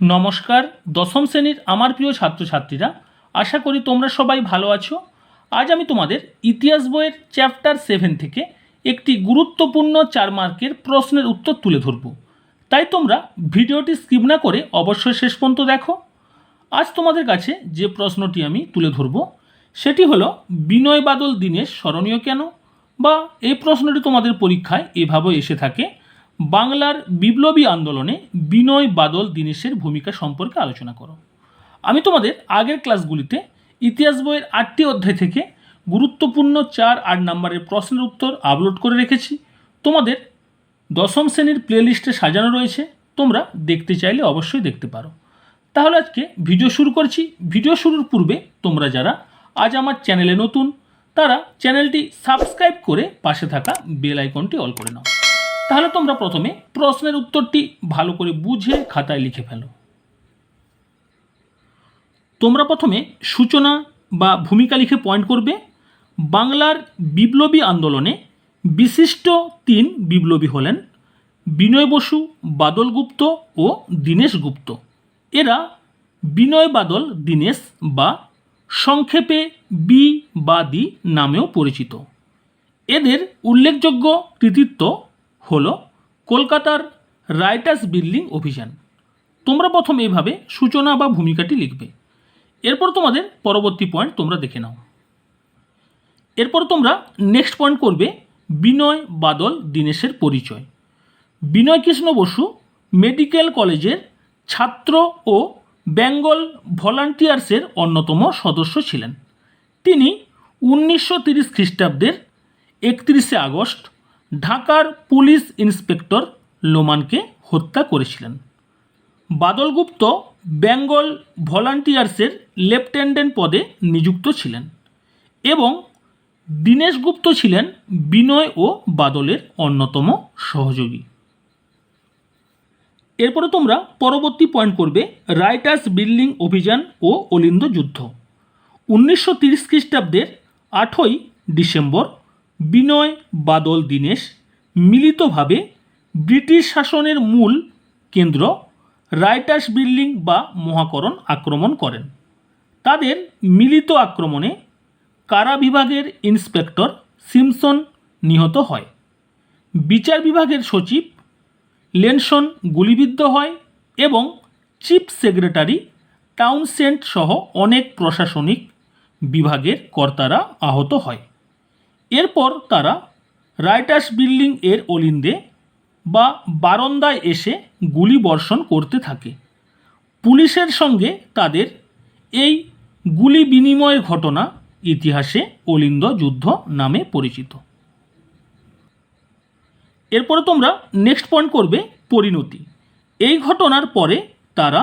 নমস্কার, দশম শ্রেণির আমার প্রিয় ছাত্রছাত্রীরা, আশা করি তোমরা সবাই ভালো আছো। আজ আমি তোমাদের ইতিহাস বইয়ের চ্যাপ্টার সেভেন থেকে একটি গুরুত্বপূর্ণ চার মার্কের প্রশ্নের উত্তর তুলে ধরব। তাই তোমরা ভিডিওটি স্কিপ না করে অবশ্যই শেষ পর্যন্ত দেখো। আজ তোমাদের কাছে যে প্রশ্নটি আমি তুলে ধরব, সেটি হলো, বিনয় বাদল দীনেশ স্মরণীয় কেন? বা এই প্রশ্নটি তোমাদের পরীক্ষায় এভাবে এসে থাকে বাংলার বিপ্লবী আন্দোলনে বিনয় বাদল দীনেশের ভূমিকা সম্পর্কে আলোচনা করো। আমি তোমাদের আগের ক্লাসগুলিতে ইতিহাস বইয়ের আটটি অধ্যায় থেকে গুরুত্বপূর্ণ চার আট নম্বরের প্রশ্নের উত্তর আপলোড করে রেখেছি। তোমাদের দশম শ্রেণির প্লেলিস্টে সাজানো রয়েছে, তোমরা দেখতে চাইলে অবশ্যই দেখতে পারো। তাহলে আজকে ভিডিও শুরু করছি। ভিডিও শুরুর পূর্বে তোমরা যারা আজ আমার চ্যানেলে নতুন, তারা চ্যানেলটি সাবস্ক্রাইব করে পাশে থাকা বেল আইকনটি অল করে নাও। তাহলে তোমরা প্রথমে প্রশ্নের উত্তরটি ভালো করে বুঝে খাতায় লিখে ফেলো। তোমরা প্রথমে সূচনা বা ভূমিকা লিখে পয়েন্ট করবে। বাংলার বিপ্লবী আন্দোলনে বিশিষ্ট তিন বিপ্লবী হলেন বিনয় বসু, বাদল গুপ্ত ও দীনেশ গুপ্ত। এরা বিনয়, বাদল, দীনেশ বা সংক্ষেপে বি বা দি নামেও পরিচিত। এদের উল্লেখযোগ্য কৃতিত্ব হল কলকাতার রাইটার্স বিল্ডিং অভিযান। তোমরা প্রথম এইভাবে সূচনা বা ভূমিকাটি লিখবে। এরপর তোমাদের পরবর্তী পয়েন্ট তোমরা দেখে নাও। এরপর তোমরা নেক্সট পয়েন্ট করবে বিনয় বাদল দীনেশের পরিচয়। বিনয় কৃষ্ণ বসু মেডিকেল কলেজের ছাত্র ও বেঙ্গল ভলান্টিয়ার্সের অন্যতম সদস্য ছিলেন। তিনি উনিশশো তিরিশ খ্রিস্টাব্দের একত্রিশে আগস্ট ঢাকার পুলিশ ইন্সপেক্টর লোমানকে হত্যা করেছিলেন। বাদলগুপ্ত বেঙ্গল ভলান্টিয়ার্সের লেফটেন্যান্ট পদে নিযুক্ত ছিলেন এবং দীনেশ গুপ্ত ছিলেন বিনয় ও বাদলের অন্যতম সহযোগী। এরপরে তোমরা পরবর্তী পয়েন্ট করবে রাইটার্স বিল্ডিং অভিযান ও অলিন্দ যুদ্ধ। উনিশশো তিরিশ খ্রিস্টাব্দের আটই ডিসেম্বর বিনয় বাদল দীনেশ মিলিতভাবে ব্রিটিশ শাসনের মূল কেন্দ্র রাইটার্স বিল্ডিং বা মহাকরণ আক্রমণ করেন। তাদের মিলিত আক্রমণে কারা বিভাগের ইন্সপেক্টর সিমসন নিহত হয়। বিচার বিভাগের সচিব লেনসন গুলিবিদ্ধ হয় এবং চিফ সেক্রেটারি টাউনসেন্ট সহ অনেক প্রশাসনিক বিভাগের কর্তারা আহত হয়। এরপর তারা রাইটার্স বিল্ডিং এর অলিন্দে বা বারান্দায় এসে গুলি বর্ষণ করতে থাকে। পুলিশের সঙ্গে তাদের এই গুলি বিনিময়ের ঘটনা ইতিহাসে অলিন্দ যুদ্ধ নামে পরিচিত। এরপরে তোমরা নেক্সট পয়েন্ট করবে পরিণতি। এই ঘটনার পরে তারা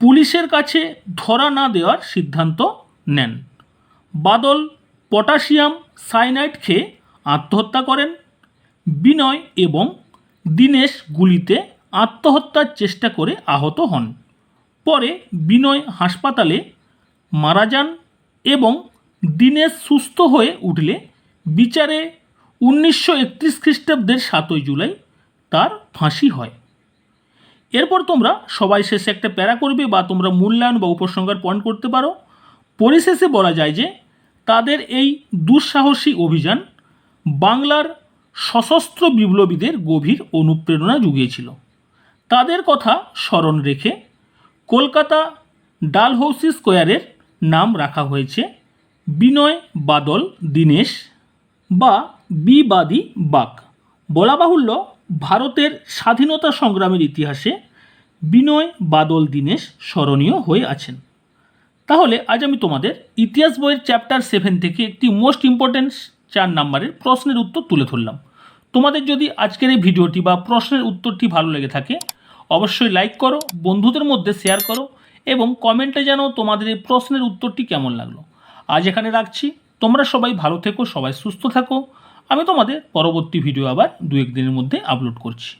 পুলিশের কাছে ধরা না দেওয়ার সিদ্ধান্ত নেন। বাদল পটাশিয়াম সাইনাইড খেয়ে আত্মহত্যা করেন। বিনয় এবং দীনেশ গুলিতে আত্মহত্যার চেষ্টা করে আহত হন। পরে বিনয় হাসপাতালে মারা যান এবং দীনেশ সুস্থ হয়ে উঠলে বিচারে উনিশশো একত্রিশ খ্রিস্টাব্দের সাতই জুলাই তার ফাঁসি হয়। এরপর তোমরা সবাই শেষে একটা প্যারা করবে বা তোমরা মূল্যায়ন বা উপসংহার পয়েন্ট করতে পারো। পরিশেষে বলা যায় যে তাদের এই দুঃসাহসী অভিযান বাংলার সশস্ত্র বিপ্লবীদের গভীর অনুপ্রেরণা জুগিয়েছিল। তাদের কথা স্মরণ রেখে কলকাতা ডালহৌসি স্কোয়ারের নাম রাখা হয়েছে বিনয় বাদল দীনেশ বা বিবাদী বাক। বলা বাহুল্য ভারতের স্বাধীনতা সংগ্রামের ইতিহাসে বিনয় বাদল দীনেশ স্মরণীয় হয়ে আছেন। তাহলে আজ আমি তোমাদের ইতিহাস বইয়ের চ্যাপ্টার সেভেন থেকে একটি মোস্ট ইম্পর্ট্যান্ট চার নাম্বারের প্রশ্নের উত্তর তুলে ধরলাম। তোমাদের যদি আজকের এই ভিডিওটি বা প্রশ্নের উত্তরটি ভালো লেগে থাকে, অবশ্যই লাইক করো, বন্ধুদের মধ্যে শেয়ার করো এবং কমেন্টে জানাও তোমাদের এই প্রশ্নের উত্তরটি কেমন লাগল। আজ এখানে রাখছি। তোমরা সবাই ভালো থেকো, সবাই সুস্থ থাকো। আমি তোমাদের পরবর্তী ভিডিও আবার দু এক দিনের মধ্যে আপলোড করছি।